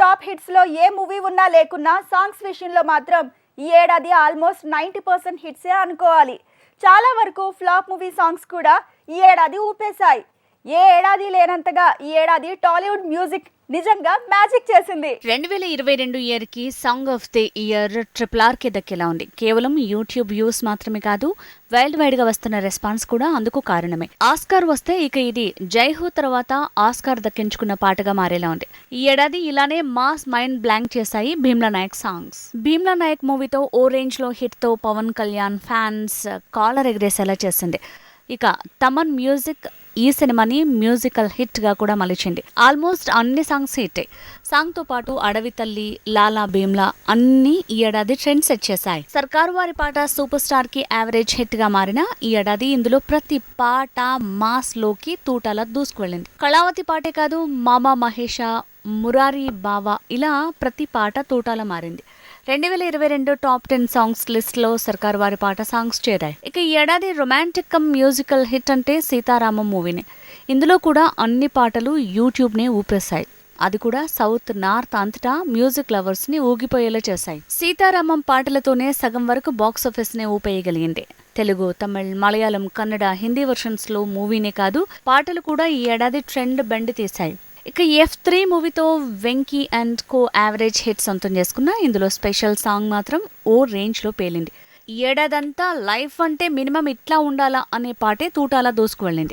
Top హిట్స్లో ఏ movie ఉన్నా లేకున్నా songs విషయంలో మాత్రం ఈ ఏడాది ఆల్మోస్ట్ నైంటీ పర్సెంట్ హిట్సే అనుకోవాలి. చాలా వరకు ఫ్లాప్ మూవీ సాంగ్స్ కూడా ఈ ఏడాది ఊపేశాయి. ఏ ఏడాది లేనంతగా ఈ ఏడాది టాలీవుడ్ మ్యూజిక్ నిజంగా మ్యాజిక్ చేసింది. రెండు వేల ఇరవై రెండు ఇయర్కి song of the year triple ఆర్కి దక్కేలా ఉంది. కేవలం యూట్యూబ్ వ్యూస్ మాత్రమే కాదు వరల్డ్ వైడ్గా వస్తున్న రెస్పాన్స్ కూడా అందుకు కారణమే. ఆస్కార్ వస్తే ఇక ఇది జైహో తర్వాత ఆస్కార్ దక్కించుకున్న పాటగా మారేలా ఉంది. ఈ ఏడాది ఇలానే మాస్ మైండ్ బ్లాంక్ చేశాయి భీమ్లా నాయక్ సాంగ్స్. భీమ్లా నాయక్ మూవీతో ఓ రేంజ్లో హిట్తో పవన్ కళ్యాణ్ ఫ్యాన్స్ కాలర్ ఎగరేసేలా చేసింది. ఇక తమన్ మ్యూజిక్ ఈ సినిమాని మ్యూజికల్ హిట్గా కూడా మలిచింది. ఆల్మోస్ట్ అన్ని సాంగ్స్ హిట్టే. సాంగ్తో పాటు అడవి తల్లి లాలా భీమ్లా అన్ని ఈ ఏడాది ట్రెండ్ సెట్ చేశాయి. సర్కారు వారి పాట సూపర్ స్టార్కి యావరేజ్ హిట్గా మారిన ఈ ఏడాది ఇందులో ప్రతి పాట మాస్లోకి తూటాల దూసుకువెళ్ళింది. కళావతి పాటే కాదు మామా మహేష మురారి బావా ఇలా ప్రతి పాట తూటాల మారింది. రెండు వేల ఇరవై రెండు టాప్ టెన్ సాంగ్స్ లిస్ట్లో సర్కార్ వారి పాట సాంగ్స్ చేరాయి. ఇక ఈ ఏడాది రొమాంటిక్ కమ్ మ్యూజికల్ హిట్ అంటే సీతారామం మూవీనే. ఇందులో కూడా అన్ని పాటలు యూట్యూబ్ నే ఊపేశాయి. అది కూడా సౌత్ నార్త్ అంతటా మ్యూజిక్ లవర్స్ని ఊగిపోయేలా చేశాయి. సీతారామం పాటలతోనే సగం వరకు బాక్స్ ఆఫీస్ని ఊపేయగలిగింది. తెలుగు తమిళ్ మలయాళం కన్నడ హిందీ వర్షన్స్లో మూవీనే కాదు పాటలు కూడా ఈ ఏడాది ట్రెండ్ బెండ్ తీశాయి. ఇక ఎఫ్ త్రీ మూవీతో Venky and co average hit సొంతం చేసుకున్న ఇందులో స్పెషల్ సాంగ్ మాత్రం ఓ రేంజ్లో పేలింది. ఏడాదంతా లైఫ్ అంటే మినిమం ఇట్లా ఉండాలా అనే పాటే తూటాలా దూసుకు వెళ్ళింది.